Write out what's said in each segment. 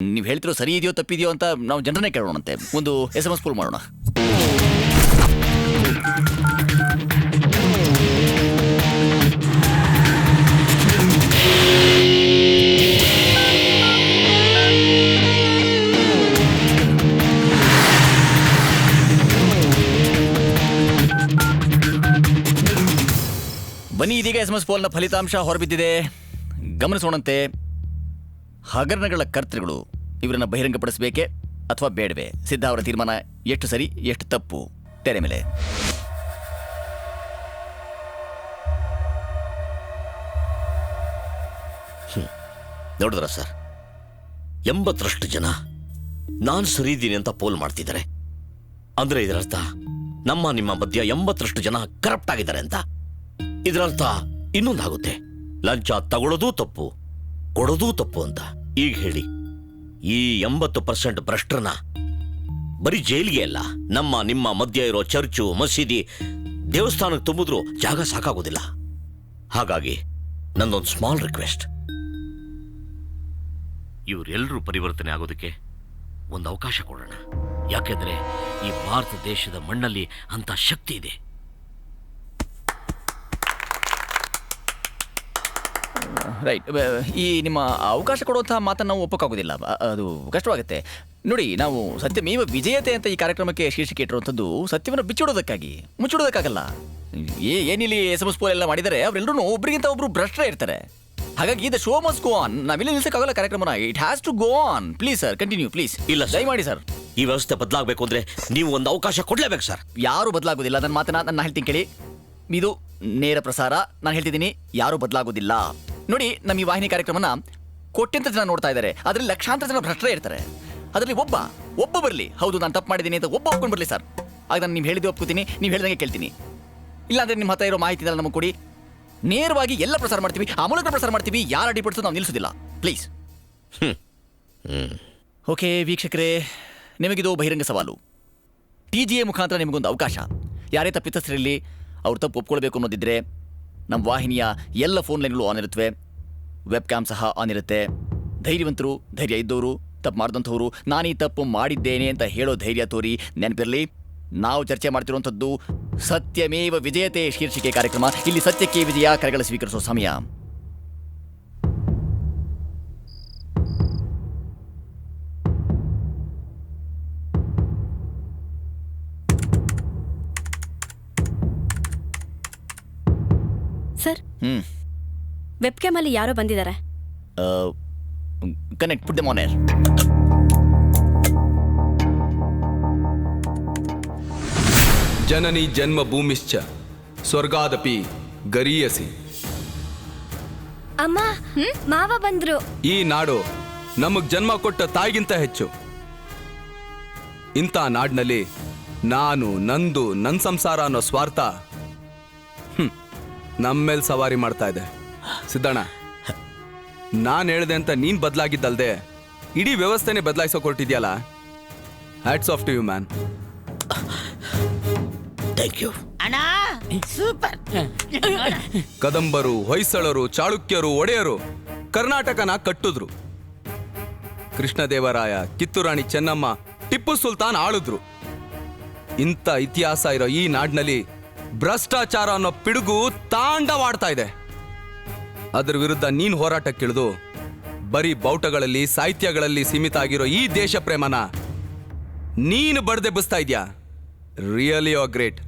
ನೀವು ಹೇಳ್ತಿರೋ ಸರಿ ಇದೆಯೋ ತಪ್ಪಿದೆಯೋ ಅಂತ ನಾವು ಜನರನ್ನೇ ಕೇಳೋಣಂತೆ. ಒಂದು ಎಸ್ ಎಂ ಎಸ್ ಪೋಲ್ ಮಾಡೋಣ. ಬನ್ನಿ ಇದೀಗ ಎಸ್ ಎಂ ಎಸ್ ಪೋಲ್ನ ಫಲಿತಾಂಶ ಹೊರಬಿದ್ದಿದೆ. ಗಮನಿಸೋಣಂತೆ. ಹಗರಣಗಳ ಕರ್ತೃಗಳು ಇವರನ್ನ ಬಹಿರಂಗಪಡಿಸಬೇಕೆ ಅಥವಾ ಬೇಡವೇ? ಸಿದ್ಧ ಅವರ ತೀರ್ಮಾನ ಎಷ್ಟು ಸರಿ, ಎಷ್ಟು ತಪ್ಪು? ತೆರೆ ಮೇಲೆ. ನೋಡಿದ್ರ ಸರ್? ಎಂಬತ್ತರಷ್ಟು ಜನ ನಾನು ಸರಿ ಸರಿದ್ದೀನಿ ಅಂತ ಪೋಲ್ ಮಾಡ್ತಿದ್ದಾರೆ. ಅಂದ್ರೆ ಇದರರ್ಥ ನಮ್ಮ ನಿಮ್ಮ ಮಧ್ಯ ಎಂಬತ್ತರಷ್ಟು ಜನ ಕರಪ್ಟ್ ಆಗಿದ್ದಾರೆ ಅಂತ. ಇದರರ್ಥ ಇನ್ನೊಂದಾಗುತ್ತೆ. ಲಂಚ ತಗೊಳ್ಳೋದು ತಪ್ಪು. ಕೊಡೋದೂ ತಪ್ಪು ಅಂತ. ಈಗ ಹೇಳಿ. ಈ ಎಂಬತ್ತು ಪರ್ಸೆಂಟ್ ಭ್ರಷ್ಟರನ್ನ ಬರೀ ಜೈಲಿಗೆ ಅಲ್ಲ, ನಮ್ಮ, ನಿಮ್ಮ ಮಧ್ಯ ಇರೋ ಚರ್ಚು, ಮಸೀದಿ, ದೇವಸ್ಥಾನಕ್ಕೆ ತುಂಬಿದ್ರೂ ಜಾಗ ಸಾಕಾಗೋದಿಲ್ಲ. ಹಾಗಾಗಿ ನಂದೊಂದು ಸ್ಮಾಲ್ ರಿಕ್ವೆಸ್ಟ್ ಇವರೆಲ್ಲರೂ ಪರಿವರ್ತನೆ ಆಗೋದಕ್ಕೆ ಒಂದು ಅವಕಾಶ ಕೊಡೋಣ. ಯಾಕೆಂದ್ರೆ ಈ ಭಾರತ ದೇಶದ ಮಣ್ಣಲ್ಲಿ ಅಂತ ಶಕ್ತಿ ಇದೆ. ರೈಟ್ ಈ ನಿಮ್ಮ ಅವಕಾಶ ಕೊಡುವಂಥ ಮಾತನ್ನು ನಾವು ಒಪ್ಪಕ್ಕಾಗೋದಿಲ್ಲ ಅದು ಕಷ್ಟವಾಗುತ್ತೆ. ನೋಡಿ ನಾವು ಸತ್ಯಮೇವ ವಿಜಯತೆ ಅಂತ ಈ ಕಾರ್ಯಕ್ರಮಕ್ಕೆ ಶೀರ್ಷಿಕೆ ಇಟ್ಟಿರುವಂಥದ್ದು ಸತ್ಯವನ್ನು ಬಿಚ್ಚಿಡೋದಕ್ಕಾಗಿ ಮುಚ್ಚಿಡೋದಕ್ಕಾಗಲ್ಲ. ಏ ಏನಿಲ್ಲಿ ಎಸ್ ಎಂ ಎಸ್ ಎಲ್ಲ ಮಾಡಿದ್ದಾರೆ ಅವರೆಲ್ಲರೂ ಒಬ್ರಿಗಿಂತ ಒಬ್ಬರು ಭ್ರಷ್ಟರೇ ಇರ್ತಾರೆ. ಹಾಗಾಗಿ ಇದು ಶೋ ಮಸ್ ಗೋ ಆನ್ ನಾವಿಲ್ಲಿ ನಿಲ್ಸಕ್ಕಾಗಲ್ಲ ಕಾರ್ಯಕ್ರಮನ. It has to go on please sir continue please ಇಲ್ಲ ದಯ ಮಾಡಿ ಸರ್ ಈ ವ್ಯವಸ್ಥೆ ಬದಲಾಗಬೇಕು ಅಂದ್ರೆ ನೀವು ಒಂದು ಅವಕಾಶ ಕೊಡಲೇಬೇಕು ಸರ್ ಯಾರು ಬದಲಾಗೋದಿಲ್ಲ ನನ್ನ ಮಾತನ್ನ ನಾನು ಹೇಳ್ತೀನಿ ಕೇಳಿ. ಇದು ನೇರ ಪ್ರಸಾರ. ನಾನು ಹೇಳ್ತಿದ್ದೀನಿ ಯಾರು ಬದಲಾಗೋದಿಲ್ಲ ನೋಡಿ ನಮ್ಮ ಈ ವಾಹಿನಿ ಕಾರ್ಯಕ್ರಮನ ಕೋಟ್ಯಂತ ಜನ ನೋಡ್ತಾ ಇದ್ದಾರೆ. ಅದರಲ್ಲಿ ಲಕ್ಷಾಂತರ ಜನ ಭ್ರಷ್ಟರೇ ಇರ್ತಾರೆ. ಅದರಲ್ಲಿ ಒಬ್ಬ ಒಬ್ಬ ಬರಲಿ. ಹೌದು ನಾನು ತಪ್ಪು ಮಾಡಿದ್ದೀನಿ ಅಂತ ಒಬ್ಬ ಒಪ್ಕೊಂಡು ಬರಲಿ ಸರ್. ಆಗ ನಾನು ನೀವು ಹೇಳಿದ್ದು ಒಪ್ಕೋತೀನಿ ನೀವು ಹೇಳ್ದಂಗೆ ಕೇಳ್ತೀನಿ. ಇಲ್ಲಾಂದ್ರೆ ನಿಮ್ಮ ಹತ್ರ ಇರೋ ಮಾಹಿತಿ ನಮಗೆ ಕೊಡಿ. ನೇರವಾಗಿ ಎಲ್ಲ ಪ್ರಸಾರ ಮಾಡ್ತೀವಿ ಆ ಮೂಲಕ ಪ್ರಸಾರ ಮಾಡ್ತೀವಿ ಯಾರು ಅಡಿಪಡಿಸೋದು ನಾವು ನಿಲ್ಲಿಸೋದಿಲ್ಲ ಪ್ಲೀಸ್. ಓಕೆ ವೀಕ್ಷಕರೇ ನಿಮಗಿದು ಬಹಿರಂಗ ಸವಾಲು. ಟಿ ಜಿ ಎ ಮುಖಾಂತರ ನಿಮಗೊಂದು ಅವಕಾಶ. ಯಾರೇ ತಪ್ಪಿತಸ್ಥರಿರಲಿ ಅವ್ರು ತಪ್ಪು ಒಪ್ಕೊಳ್ಬೇಕು ಅನ್ನೋದಿದ್ರೆ ನಮ್ಮ ವಾಹಿನಿಯ ಎಲ್ಲ ಫೋನ್ ಲೈನ್ಗಳು ಆನ್ ಇರುತ್ತವೆ ವೆಬ್ ಕ್ಯಾಮ್ ಸಹ ಆನ್ ಇರುತ್ತೆ. ಧೈರ್ಯವಂತರು, ಧೈರ್ಯ ಇದ್ದವರು, ತಪ್ಪು ಮಾಡಿದಂಥವ್ರು ನಾನೀ ತಪ್ಪು ಮಾಡಿದ್ದೇನೆ ಅಂತ ಹೇಳೋ ಧೈರ್ಯ ತೋರಿ ನೆನಪಿರಲಿ. ನಾವು ಚರ್ಚೆ ಮಾಡ್ತಿರುವಂಥದ್ದು ಸತ್ಯಮೇವ ವಿಜಯತೆ ಶೀರ್ಷಿಕೆ ಕಾರ್ಯಕ್ರಮ. ಇಲ್ಲಿ ಸತ್ಯಕ್ಕೆ ವಿಜಯ ಕರೆಗಳ ಸ್ವೀಕರಿಸೋ ಸಮಯ. ವೆಬ್ ಅಲ್ಲಿ ಯಾರೋ ಬಂದಿದ್ದಾರೆ. Connect put them on air ಜನನಿ ಜನ್ಮ ಭೂಮಿಶ್ಚ ಸ್ವರ್ಗಾದಪಿ ಗರಿಯಸಿ. ಅಮ್ಮ ಮಾವ ಬಂದ್ರು. ಈ ನಾಡು ನಮಗ್ ಜನ್ಮ ಕೊಟ್ಟ ತಾಯಿಗಿಂತ ಹೆಚ್ಚು. ಇಂಥ ನಾಡಿನಲ್ಲಿ ನಾನು ನಂದು ನನ್ನ ಸಂಸಾರ ಅನ್ನೋ ಸ್ವಾರ್ಥ ಹ್ಮ್, ನಮ್ಮೇಲ್ ಸವಾರಿ ಮಾಡ್ತಾ ಇದೆ. ಸಿದ್ದಣ್ಣ ನಾನ್ ಹೇಳಿದೆ ಅಂತ ನೀನ್ ಬದಲಾಗಿದ್ದಲ್ದೆ ಇಡೀ ವ್ಯವಸ್ಥೆನೆ ಬದಲಾಯಿಸೋ ಕೊಟ್ಟಿದ್ಯಲ್ಲ hats off to you man thank you ಕದಂಬರು ಹೊಯ್ಸಳರು ಚಾಳುಕ್ಯರು ಒಡೆಯರು ಕರ್ನಾಟಕನ ಕಟ್ಟಿದ್ರು. ಕೃಷ್ಣದೇವರಾಯ ಕಿತ್ತೂರಾಣಿ ಚೆನ್ನಮ್ಮ ಟಿಪ್ಪು ಸುಲ್ತಾನ್ ಆಳಿದ್ರು. ಇಂಥ ಇತಿಹಾಸ ಇರೋ ಈ ನಾಡಿನಲ್ಲಿ ಭ್ರಷ್ಟಾಚಾರ ಅನ್ನೋ ಪಿಡುಗು ತಾಂಡವಾಡ್ತಾ ಇದೆ. ಅದ್ರ ವಿರುದ್ಧ ನೀನ್ ಹೋರಾಟಕ್ಕಿಳಿದು ಬರೀ ಬಾವುಟಗಳಲ್ಲಿ ಸಾಹಿತ್ಯಗಳಲ್ಲಿ ಸೀಮಿತ ಆಗಿರೋ ಈ ದೇಶ ಪ್ರೇಮನ ನೀನು ಬಡ್ದೆಬ್ಬಿಸ್ತಾ ಇದ್ಯಾ? ರಿಯಲಿ ಯೋ ಗ್ರೇಟ್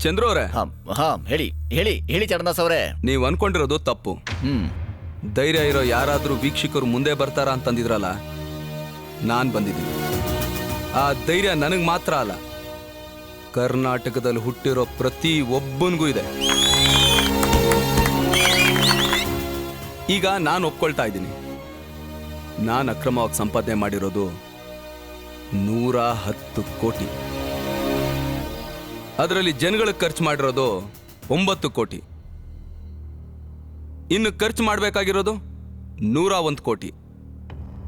ಚಂದ್ರ ಅವರೇ. ಹಾಂ ಹಾಂ ಹೇಳಿ ಹೇಳಿ ಹೇಳಿ ಚರಣದಾಸ್ ಅವರೇ. ನೀವು ಅನ್ಕೊಂಡಿರೋದು ತಪ್ಪು. ಹ್ಮ್. ಧೈರ್ಯ ಇರೋ ಯಾರಾದರೂ ವೀಕ್ಷಕರು ಮುಂದೆ ಬರ್ತಾರ ಅಂತಂದಿದ್ರಲ್ಲ ನಾನು ಬಂದಿದ್ದೀನಿ. ಆ ಧೈರ್ಯ ನನಗೆ ಮಾತ್ರ ಅಲ್ಲ. ಕರ್ನಾಟಕದಲ್ಲಿ ಹುಟ್ಟಿರೋ ಪ್ರತಿ ಒಬ್ಬನಿಗೂ ಇದೆ. ಈಗ ನಾನು ಒಪ್ಕೊಳ್ತಾ ಇದ್ದೀನಿ. ನಾನು ಅಕ್ರಮವಾಗಿ ಸಂಪಾದನೆ ಮಾಡಿರೋದು ನೂರ ಹತ್ತು ಕೋಟಿ. ಅದರಲ್ಲಿ ಜನಗಳಿಗೆ ಖರ್ಚು ಮಾಡಿರೋದು ಒಂಬತ್ತು ಕೋಟಿ. ಇನ್ನು ಖರ್ಚು ಮಾಡಬೇಕಾಗಿರೋದು ನೂರ ಒಂದು ಕೋಟಿ.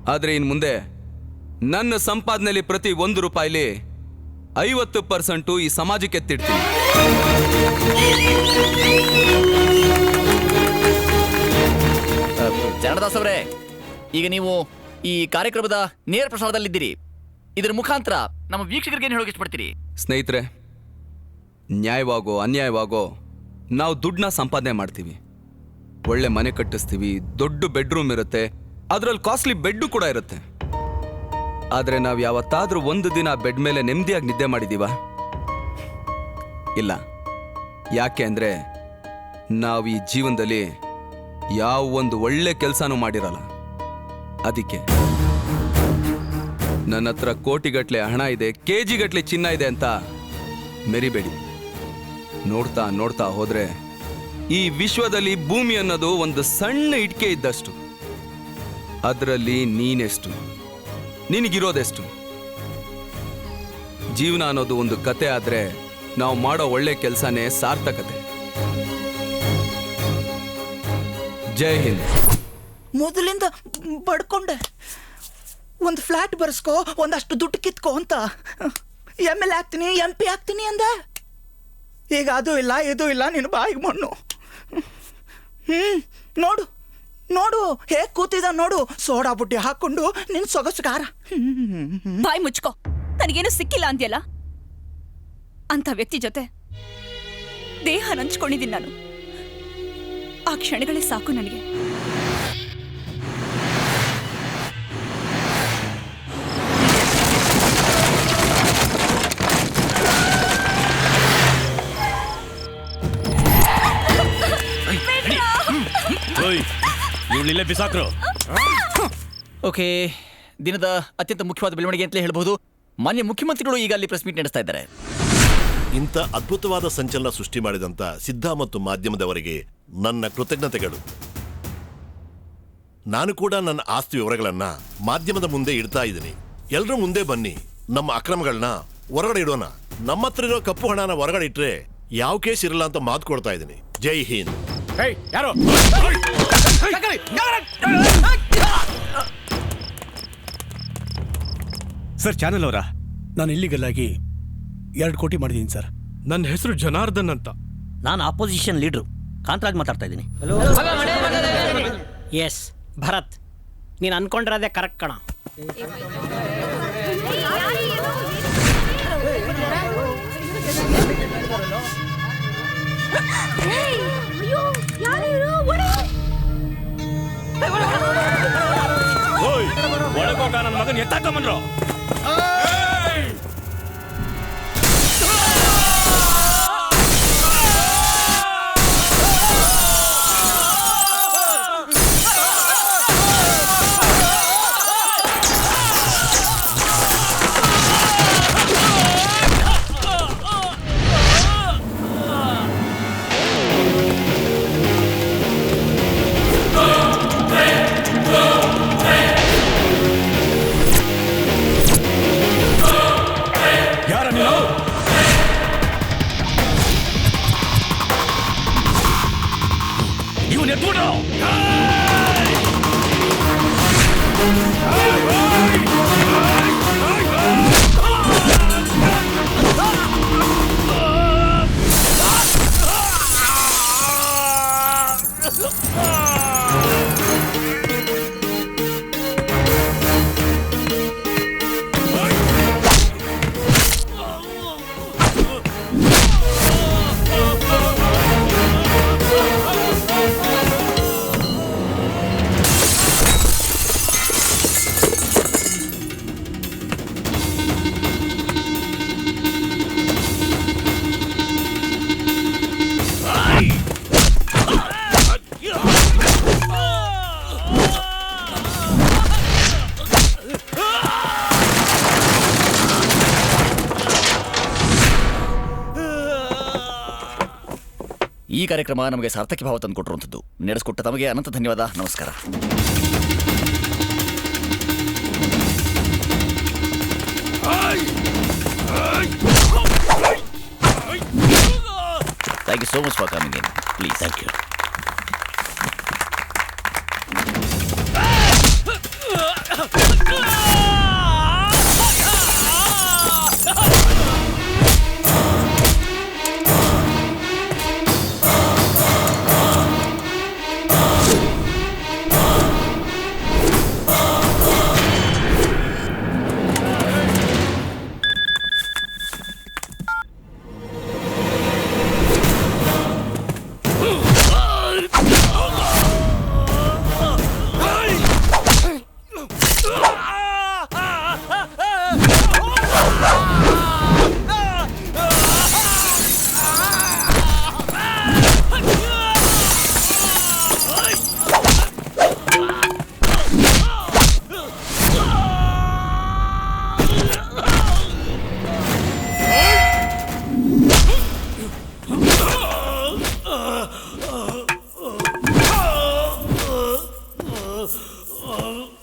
ಆದರೆ ಇನ್ನು ಮುಂದೆ ನನ್ನ ಸಂಪಾದನೆಯಲ್ಲಿ ಪ್ರತಿ ಒಂದು ರೂಪಾಯಿಲಿ ಐವತ್ತು ಪರ್ಸೆಂಟು ಈ ಸಮಾಜಕ್ಕೆ ಎತ್ತಿಡ್ತೀನಿ. ಚರಣದಾಸ್ ಅವರೇ ಈಗ ನೀವು ಈ ಕಾರ್ಯಕ್ರಮದ ನೇರ ಪ್ರಸಾರದಲ್ಲಿದ್ದೀರಿ. ಇದರ ಮುಖಾಂತರ ನಮ್ಮ ವೀಕ್ಷಕರಿಗೆ ಏನು ಹೇಳೋಕೆ ಇಷ್ಟಪಡ್ತೀರಿ? ಸ್ನೇಹಿತರೆ ನ್ಯಾಯವಾಗೋ ಅನ್ಯಾಯವಾಗೋ ನಾವು ದುಡ್ಡನ್ನ ಸಂಪಾದನೆ ಮಾಡ್ತೀವಿ. ಒಳ್ಳೆ ಮನೆ ಕಟ್ಟಿಸ್ತೀವಿ ದೊಡ್ಡ ಬೆಡ್ರೂಮ್ ಇರುತ್ತೆ ಅದರಲ್ಲಿ ಕಾಸ್ಟ್ಲಿ ಬೆಡ್ಡು ಕೂಡ ಇರುತ್ತೆ. ಆದರೆ ನಾವು ಯಾವತ್ತಾದ್ರೂ ಒಂದು ದಿನ ಬೆಡ್ ಮೇಲೆ ನೆಮ್ಮದಿಯಾಗಿ ನಿದ್ದೆ ಮಾಡಿದೀವ? ಇಲ್ಲ. ಯಾಕೆ ಅಂದರೆ ನಾವು ಈ ಜೀವನದಲ್ಲಿ ಯಾವ ಒಂದು ಒಳ್ಳೆ ಕೆಲಸನೂ ಮಾಡಿರಲ್ಲ. ಅದಕ್ಕೆ ನನ್ನ ಹತ್ರ ಕೋಟಿಗಟ್ಲೆ ಹಣ ಇದೆ ಕೆ ಜಿಗಟ್ಲೆ ಚಿನ್ನ ಇದೆ ಅಂತ ಮೆರಿಬೇಡಿ. ನೋಡ್ತಾ ನೋಡ್ತಾ ಹೋದ್ರೆ ಈ ವಿಶ್ವದಲ್ಲಿ ಭೂಮಿ ಅನ್ನೋದು ಒಂದು ಸಣ್ಣ ಇಟ್ಕೆ ಇದ್ದಷ್ಟು. ಅದರಲ್ಲಿ ನೀನೆಷ್ಟು? ನಿನಗಿರೋದೆಷ್ಟು? ಜೀವನ ಅನ್ನೋದು ಒಂದು ಕತೆ ಆದ್ರೆ ನಾವು ಮಾಡೋ ಒಳ್ಳೆ ಕೆಲಸನೇ ಸಾರ್ಥಕತೆ. ಜೈ ಹಿಂದ್. ಮೊದಲಿಂದ ಬಡ್ಕೊಂಡೆ. ಒಂದು ಫ್ಲಾಟ್ ಬರ್ಸ್ಕೋ, ಒಂದಷ್ಟು ದುಡ್ಡು ಕಿತ್ಕೋ ಅಂತ. ಎಂ ಎಲ್ ಆಗ್ತೀನಿ ಎಂ ಪಿ ಆಗ್ತೀನಿ ಅಂದ. ಈಗ ಅದು ಇಲ್ಲ, ಇದು ಇಲ್ಲ, ನೀನು ಬಾಯಿಗೆ ಮಣ್ಣು. ಹ್ಞೂ ನೋಡು. ನೋಡು ಹೇಗೆ ಕೂತಿದ ನೋಡು. ಸೋಡಾ ಬುಡ್ಡಿ ಹಾಕ್ಕೊಂಡು ನಿನ್ನ ಸೊಗಸುಗಾರ ಬಾಯ್ ಮುಚ್ಕೋ. ನನಗೇನು ಸಿಕ್ಕಿಲ್ಲ ಅಂದ್ಯಲ್ಲ? ಅಂತ ವ್ಯಕ್ತಿ ಜೊತೆ ದೇಹ ಹಂಚ್ಕೊಂಡಿದ್ದೀನಿ ನಾನು. ಆ ಕ್ಷಣಗಳೇ ಸಾಕು ನನಗೆ. ಇವಳಿಲ್ಲೇ ಬಿಸಾಕ್ರು. ಓಕೆ ದಿನದ ಅತ್ಯಂತ ಮುಖ್ಯವಾದ ಬೆಳವಣಿಗೆ ಅಂತಲೇ ಹೇಳಬಹುದು. ಮಾನ್ಯ ಮುಖ್ಯಮಂತ್ರಿಗಳು ಈಗ ಅಲ್ಲಿ ಪ್ರೆಸ್ ಮೀಟ್ ನಡೆಸ್ತಾ ಇದ್ದಾರೆ. ಇಂಥ ಅದ್ಭುತವಾದ ಸಂಚಲನ ಸೃಷ್ಟಿ ಮಾಡಿದಂತ ಸಿದ್ಧ ಮತ್ತು ಮಾಧ್ಯಮದವರಿಗೆ ನನ್ನ ಕೃತಜ್ಞತೆಗಳು. ನಾನು ಕೂಡ ನನ್ನ ಆಸ್ತಿ ವಿವರಗಳನ್ನ ಮಾಧ್ಯಮದ ಮುಂದೆ ಇಡ್ತಾ ಇದ್ದೀನಿ. ಎಲ್ಲರೂ ಮುಂದೆ ಬನ್ನಿ. ನಮ್ಮ ಅಕ್ರಮಗಳನ್ನ ಹೊರಗಡೆ ಇಡೋಣ. ನಮ್ಮ ಹತ್ರ ಇರೋ ಕಪ್ಪು ಹಣನ ಹೊರಗಡೆ ಇಟ್ಟರೆ ಯಾವ ಕೇಸ್ ಇರಲ್ಲ ಅಂತ ಮಾತು ಕೊಡ್ತಾ ಇದ್ದೀನಿ. ಜೈ ಹಿಂದ್. ಯಾರು? ಸರ್ ಚಾನಲ್ ಅವರ? ನಾನು ಇಲ್ಲಿಗಲ್ಲಾಗಿ ಎರಡು ಕೋಟಿ ಮಾಡಿದ್ದೀನಿ ಸರ್. ನನ್ನ ಹೆಸರು ಜನಾರ್ದನ್ ಅಂತ. ನಾನು ಆಪೋಸಿಷನ್ ಲೀಡ್ರು ಕಾಂತರಾಜ್ ಮಾತಾಡ್ತಾ ಇದ್ದೀನಿ. ಎಸ್ ಭರತ್. ನೀನು ಅನ್ಕೊಂಡಿರೋದೇ ಕರೆಕ್ಟ್ ಕಣ. ಒಳಗೋಗ ನನ್ನ ಮಗನ್ ಎತ್ತಾಕೊಂಬಂದ್ರು Hey! ಈ ಕಾರ್ಯಕ್ರಮ ನಮಗೆ ಸಾರ್ಥಕ ಭಾವ ತಂದುಕೊಟ್ಟಿರುವಂಥದ್ದು ನಡೆಸಿಕೊಟ್ಟ ತಮಗೆ ಅನಂತ ಧನ್ಯವಾದ. ನಮಸ್ಕಾರ. Thank you so much for coming in please thank you ಏ